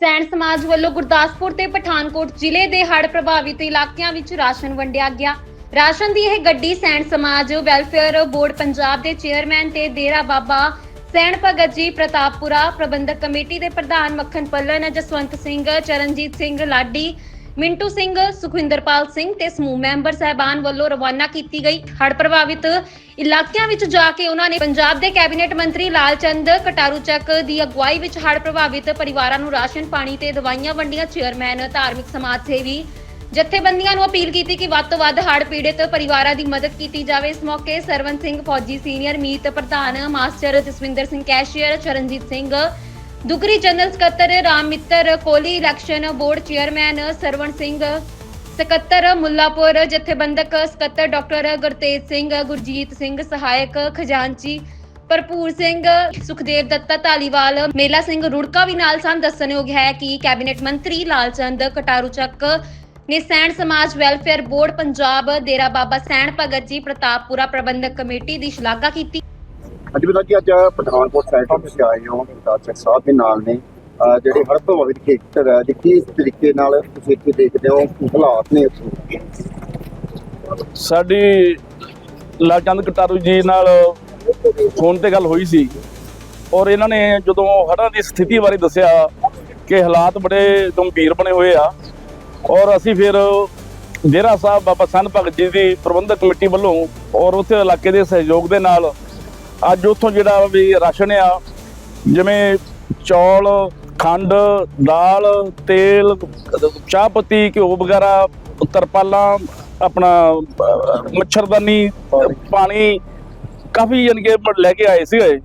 ਸੈਣ ਸਮਾਜ ਵੱਲੋਂ ਗੁਰਦਾਸਪੁਰ ਤੇ ਪਠਾਨਕੋਟ ਜ਼ਿਲ੍ਹੇ ਦੇ ਹੜ੍ਹ ਪ੍ਰਭਾਵਿਤ ਇਲਾਕਿਆਂ ਵਿੱਚ ਰਾਸ਼ਨ ਵੰਡਿਆ ਗਿਆ। ਰਾਸ਼ਨ ਦੀ ਇਹ ਗੱਡੀ ਸੈਣ ਸਮਾਜ ਵੈਲਫੇਅਰ ਬੋਰਡ ਪੰਜਾਬ ਦੇ ਚੇਅਰਮੈਨ ਤੇ ਡੇਰਾ ਬਾਬਾ ਸੈਣ ਭਗਤ ਜੀ ਪ੍ਰਤਾਪਪੁਰਾ ਪ੍ਰਬੰਧਕ ਕਮੇਟੀ ਦੇ ਪ੍ਰਧਾਨ ਮੱਖਣ ਪੱਲਨ ਜਸਵੰਤ ਸਿੰਘ, ਚਰਨਜੀਤ ਸਿੰਘ ਲਾਡੀ ਮਿੰਟੂ ਸਿੰਘ, ਸੁਖਵਿੰਦਰਪਾਲ ਸਿੰਘ ਤੇ ਸਮੂਹ ਮੈਂਬਰ ਸਹਿਬਾਨ ਵੱਲੋਂ ਰਵਾਨਾ ਕੀਤੀ ਗਈ। ਹੜ੍ਹ ਪ੍ਰਭਾਵਿਤ ਇਲਾਕਿਆਂ ਵਿੱਚ ਜਾ ਕੇ ਉਹਨਾਂ ਨੇ ਪੰਜਾਬ ਦੇ ਕੈਬਨਿਟ ਮੰਤਰੀ ਲਾਲਚੰਦ ਕਟਾਰੂ ਚੱਕ ਦੀ ਅਗਵਾਈ ਵਿੱਚ ਹੜ੍ਹ ਪ੍ਰਭਾਵਿਤ ਪਰਿਵਾਰਾਂ ਨੂੰ ਰਾਸ਼ਨ, ਪਾਣੀ ਤੇ ਦਵਾਈਆਂ ਵੰਡੀਆਂ ਚੇਅਰਮੈਨ, ਧਾਰਮਿਕ ਸਮਾਜ ਸੇਵੀ ਜਥੇਬੰਦੀਆਂ ਨੂੰ ਅਪੀਲ ਕੀਤੀ ਕਿ ਵੱਧ ਤੋਂ ਵੱਧ ਹੜ੍ਹ ਪੀੜਤ ਪਰਿਵਾਰਾਂ ਦੀ ਮਦਦ ਕੀਤੀ ਜਾਵੇ। ਇਸ ਮੌਕੇ ਸਰਵਨ ਸਿੰਘ ਫੌਜੀ ਸੀਨੀਅਰ ਮੀਤ ਪ੍ਰਧਾਨ master Jaswinder Singh cashier, Charanjit Singh Dugri general ਸਕੱਤਰ Ram Mittar, Kohli election board chairman Sarwan Singh, ਸਕੱਤਰ ਮੁੱਲਾਪੁਰ ਜਥੇਬੰਦਕ ਸਕੱਤਰ ਡਾਕਟਰ ਗੁਰਤੇਜ ਸਿੰਘ, ਗੁਰਜੀਤ ਸਿੰਘ, ਸਹਾਇਕ ਖਜ਼ਾਨਚੀ ਭਰਪੂਰ ਸਿੰਘ, ਸੁਖਦੇਵ ਦੱਤਾ ਧਾਲੀਵਾਲ, ਮੇਲਾ ਸਿੰਘ ਰੁੜਕਾ ਵੀ ਨਾਲ ਸਨ। ਦੱਸਣਯੋਗ ਹੈ ਕਿ ਕੈਬਨਿਟ ਮੰਤਰੀ ਲਾਲਚੰਦ ਕਟਾਰੂ ਚੱਕ ਨੇ ਸੈਣ ਸਮਾਜ ਵੈਲਫੇਅਰ ਬੋਰਡ ਪੰਜਾਬ, ਡੇਰਾ ਬਾਬਾ ਸੈਣ ਭਗਤ ਜੀ ਪ੍ਰਤਾਪਪੁਰਾ ਪ੍ਰਬੰਧਕ ਕਮੇਟੀ ਦੀ ਸ਼ਲਾਘਾ ਕੀਤੀ। ਅੱਜ ਵੀ ਜੀ ਅੱਜ ਪਠਾਨਕੋਟ ਸਾਈਡ ਤੋਂ ਤੁਸੀਂ ਆਏ ਹੋ ਦਾਚਕ ਸਾਹਿਬ ਦੇ ਨਾਲ ਨੇ। ਜਿਹੜੇ ਹੜ੍ਹ ਪ੍ਰਭਾਵਿਤ ਖੇਤਰ ਹੈ ਜੇ ਕਿਸ ਤਰੀਕੇ ਨਾਲ ਤੁਸੀਂ ਇੱਥੇ ਦੇਖਦੇ ਹੋ ਹਾਲਾਤ ਨੇ ਉੱਥੇ ਸਾਡੀ ਲਾਲਚੰਦ ਕਟਾਰੂ ਜੀ ਨਾਲ ਫੋਨ ਤੇ ਗੱਲ ਹੋਈ ਸੀ ਔਰ ਇਹਨਾਂ ਨੇ ਜਦੋਂ ਹੜ੍ਹਾਂ ਦੀ ਸਥਿਤੀ ਬਾਰੇ ਦੱਸਿਆ ਕਿ ਹਾਲਾਤ ਬੜੇ ਗੰਭੀਰ ਬਣੇ ਹੋਏ ਆ ਔਰ ਅਸੀਂ ਫਿਰ ਡੇਰਾ ਸਾਹਿਬ ਬਾਬਾ ਸੰਤ ਭਗਤ ਜੀ ਦੀ ਪ੍ਰਬੰਧਕ ਕਮੇਟੀ ਵੱਲੋਂ ਔਰ ਉੱਥੇ ਇਲਾਕੇ ਦੇ ਸਹਿਯੋਗ ਦੇ ਨਾਲ ਅੱਜ ਉੱਥੋਂ ਜਿਹੜਾ ਵੀ ਰਾਸ਼ਨ ਆ, ਜਿਵੇਂ ਚੌਲ, ਖੰਡ, ਦਾਲ, ਤੇਲ, ਚਾਹ ਪੱਤੀ, ਘਿਓ ਵਗੈਰਾ, ਤਰਪਾਲਾਂ, ਆਪਣਾ ਮੱਛਰਦਾਨੀ, ਪਾਣੀ, ਕਾਫੀ ਯਾਨੀ ਕਿ ਲੈ ਕੇ ਆਏ ਸੀਗੇ।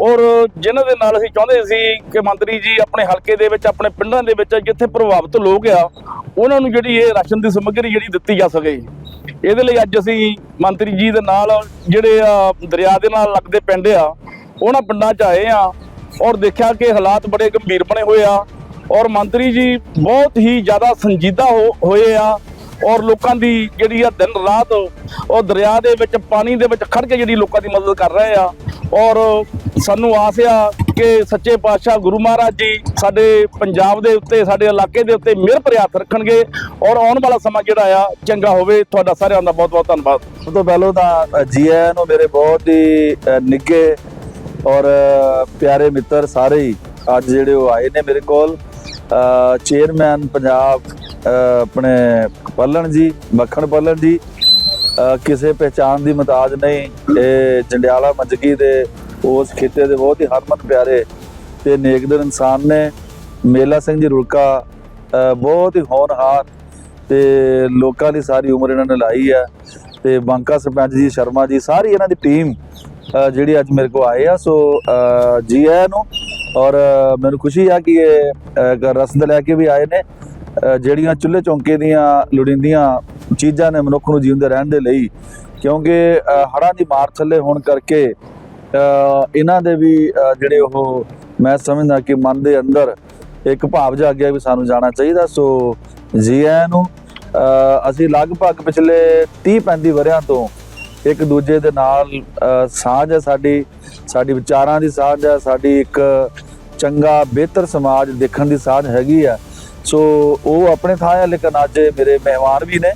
ਔਰ ਜਿਨ੍ਹਾਂ ਦੇ ਨਾਲ ਅਸੀਂ ਚਾਹੁੰਦੇ ਸੀ ਕਿ ਮੰਤਰੀ ਜੀ ਆਪਣੇ ਹਲਕੇ ਦੇ ਵਿੱਚ, ਆਪਣੇ ਪਿੰਡਾਂ ਦੇ ਵਿੱਚ, ਜਿੱਥੇ ਪ੍ਰਭਾਵਿਤ ਲੋਕ ਆ, ਉਹਨਾਂ ਨੂੰ ਜਿਹੜੀ ਇਹ ਰਾਸ਼ਨ ਦੀ ਸਮੱਗਰੀ ਜਿਹੜੀ ਦਿੱਤੀ ਜਾ ਸਕੇ। ਇਹਦੇ ਲਈ ਅੱਜ ਅਸੀਂ ਮੰਤਰੀ ਜੀ ਦੇ ਨਾਲ, ਜਿਹੜੇ ਆ ਦਰਿਆ ਦੇ ਨਾਲ ਲੱਗਦੇ ਪਿੰਡ ਆ, ਉਹਨਾਂ ਪਿੰਡਾਂ 'ਚ ਆਏ ਆ ਔਰ ਦੇਖਿਆ ਕਿ ਹਾਲਾਤ ਬੜੇ ਗੰਭੀਰ ਬਣੇ ਹੋਏ ਆ ਔਰ ਮੰਤਰੀ ਜੀ ਬਹੁਤ ਹੀ ਜ਼ਿਆਦਾ ਸੰਜੀਦਾ ਹੋ- ਹੋਏ ਆ ਔਰ ਲੋਕਾਂ ਦੀ ਜਿਹੜੀ ਆ ਦਿਨ ਰਾਤ ਉਹ ਦਰਿਆ ਦੇ ਵਿੱਚ, ਪਾਣੀ ਦੇ ਵਿੱਚ ਖੜ ਕੇ ਜਿਹੜੀ ਲੋਕਾਂ ਦੀ ਮਦਦ ਕਰ ਰਹੇ ਆ ਔਰ ਸਾਨੂੰ ਆਸ ਆ ਕਿ ਸੱਚੇ ਪਾਤਸ਼ਾਹ ਗੁਰੂ ਮਹਾਰਾਜ ਜੀ ਸਾਡੇ ਪੰਜਾਬ ਦੇ ਉੱਤੇ ਸਾਡੇ ਇਲਾਕੇ ਦੇ ਉੱਤੇ ਮਿਹਰ ਭਰਿਆ ਰੱਖਣਗੇ ਔਰ ਆਉਣ ਵਾਲਾ ਸਮਾਂ ਜਿਹੜਾ ਆ ਚੰਗਾ ਹੋਵੇ। ਤੁਹਾਡਾ ਸਾਰਿਆਂ ਦਾ ਬਹੁਤ ਬਹੁਤ ਧੰਨਵਾਦ ਤੋਂ ਪਹਿਲਾਂ ਤਾਂ ਜੀ ਆਇਆਂ ਨੂੰ ਮੇਰੇ ਬਹੁਤ ਹੀ ਅ, ਔਰ ਪਿਆਰੇ ਮਿੱਤਰ ਸਾਰੇ ਹੀ ਅੱਜ ਜਿਹੜੇ ਉਹ ਆਏ ਨੇ ਮੇਰੇ ਕੋਲ। ਅ, ਚੇਅਰਮੈਨ ਪੰਜਾਬ ਅ, ਆਪਣੇ ਪੱਲਣ ਜੀ ਮੱਖਣ ਪੱਲਣ ਜੀ। ਕਿਸੇ ਪਹਿਚਾਨ ਦੀ ਮਤਾਜ ਨਹੀਂ। ਇਹ ਜੰਡਿਆਲਾ ਮੰਜਗੀ ਦੇ ਉਸ ਖਿੱਤੇ ਦੇ ਬਹੁਤ ਹੀ ਹਰਮਨ ਪਿਆਰੇ ਤੇ ਨੇਕਦਰ ਇਨਸਾਨ ਨੇ ਮੇਲਾ ਸਿੰਘ ਜੀ ਰੁਲਕਾ ਬਹੁਤ ਹੀ ਹੋਣਹਾਰ ਤੇ ਲੋਕਾਂ ਦੀ ਸਾਰੀ ਉਮਰ ਇਹਨਾਂ ਨੇ ਲਾਈ ਹੈ ਤੇ ਬਾਂਕਾ ਸਰਪੰਚ ਜੀ ਸ਼ਰਮਾ ਜੀ ਸਾਰੀ ਇਹਨਾਂ ਦੀ ਟੀਮ ਜਿਹੜੀ ਅੱਜ ਮੇਰੇ ਕੋ ਆਏ ਆ ਸੋ ਜੀ ਆਇਆਂ ਨੂੰ ਔਰ ਮੈਨੂੰ ਖੁਸ਼ੀ ਆ ਕਿ ਇਹ ਰਸਦ ਲੈ ਕੇ ਵੀ ਆਏ ਨੇ ਜਿਹੜੀਆਂ ਚੁੱਲ੍ਹੇ ਚੌਂਕੇ ਦੀਆਂ ਲੋੜੀਂਦੀਆਂ ਚੀਜ਼ਾਂ ਨੇ ਮਨੁੱਖ ਨੂੰ ਜਿਉਂਦੇ ਰਹਿਣ ਦੇ ਲਈ ਕਿਉਂਕਿ ਅ, ਹੜ੍ਹਾਂ ਦੀ ਮਾਰ ਥੱਲੇ ਹੋਣ ਕਰਕੇ ਇਹਨਾਂ ਦੇ ਵੀ ਜਿਹੜੇ ਉਹ ਮੈਂ ਸਮਝਦਾ ਕਿ ਮਨ ਦੇ ਅੰਦਰ ਇੱਕ ਭਾਵ ਜਾਗਿਆ ਵੀ ਸਾਨੂੰ ਜਾਣਾ ਚਾਹੀਦਾ। ਸੋ ਜੀ ਆਇਆਂ ਨੂੰ ਅਸੀਂ ਲਗਭਗ ਪਿਛਲੇ 30 35 ਵਰਿਆਂ ਤੋਂ ਇੱਕ ਦੂਜੇ ਦੇ ਨਾਲ ਸਾਂਝ ਹੈ ਸਾਡੀ ਸਾਡੀ ਵਿਚਾਰਾਂ ਦੀ ਸਾਂਝ ਹੈ, ਸਾਡੀ ਇੱਕ ਚੰਗਾ, ਬਿਹਤਰ ਸਮਾਜ ਦੇਖਣ ਦੀ ਸਾਂਝ ਹੈਗੀ ਆ ਸੋ ਉਹ ਆਪਣੇ ਥਾਂ ਹੈ, ਲੇਕਿਨ ਅੱਜ ਮੇਰੇ ਮਹਿਮਾਨ ਵੀ ਨੇ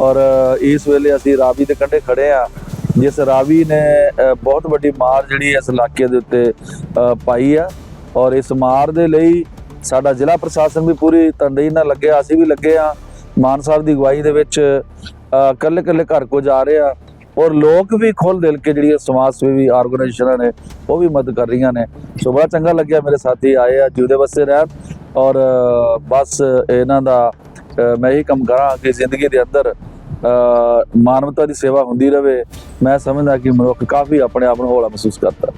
ਔਰ ਇਸ ਵੇਲੇ ਅਸੀਂ ਰਾਵੀ ਦੇ ਕੰਢੇ ਖੜੇ ਆ ਜਿਸ ਰਾਵੀ ਨੇ ਬਹੁਤ ਵੱਡੀ ਮਾਰ ਜਿਹੜੀ ਇਸ ਇਲਾਕੇ ਦੇ ਉੱਤੇ ਪਾਈ ਆ ਔਰ ਇਸ ਮਾਰ ਦੇ ਲਈ ਸਾਡਾ ਜ਼ਿਲ੍ਹਾ ਪ੍ਰਸ਼ਾਸਨ ਵੀ ਪੂਰੀ ਤੰਦੇਹੀ ਨਾਲ ਲੱਗਿਆ ਅਸੀਂ ਵੀ ਲੱਗੇ ਆ। ਮਾਨ ਸਾਹਿਬ ਦੀ ਅਗਵਾਈ ਦੇ ਵਿੱਚ ਕੱਲੇ ਕੱਲੇ ਘਰ ਕੋ ਜਾ ਰਹੇ ਆ ਔਰ ਲੋਕ ਵੀ ਖੁੱਲ ਦਿਲ ਕੇ ਜਿਹੜੀਆਂ ਸਮਾਜ ਸੇਵੀ ਆਰਗੇਨਾਈਜੇਸ਼ਨਾਂ ਨੇ, ਉਹ ਵੀ ਮਦਦ ਕਰ ਰਹੀਆਂ ਨੇ। ਸੋ ਬੜਾ ਚੰਗਾ ਲੱਗਿਆ ਮੇਰੇ ਸਾਥੀ ਆਏ ਆ ਜਿਉਦੇ ਵਸੇ ਰਹਿਣ ਔਰ ਬਸ ਇਹਨਾਂ ਦਾ ਮੈਂ ਇਹੀ ਕੰਮ ਕਰਾਂ ਕਿ ਜ਼ਿੰਦਗੀ ਦੇ ਅੰਦਰ ਮਾਨਵਤਾ ਦੀ ਸੇਵਾ ਹੁੰਦੀ ਰਹੇ, ਮੈਂ ਸਮਝਦਾ ਕਿ ਮਨੁੱਖ ਕਾਫੀ ਆਪਣੇ ਆਪ ਨੂੰ ਹੌਲਾ ਮਹਿਸੂਸ ਕਰਦਾ।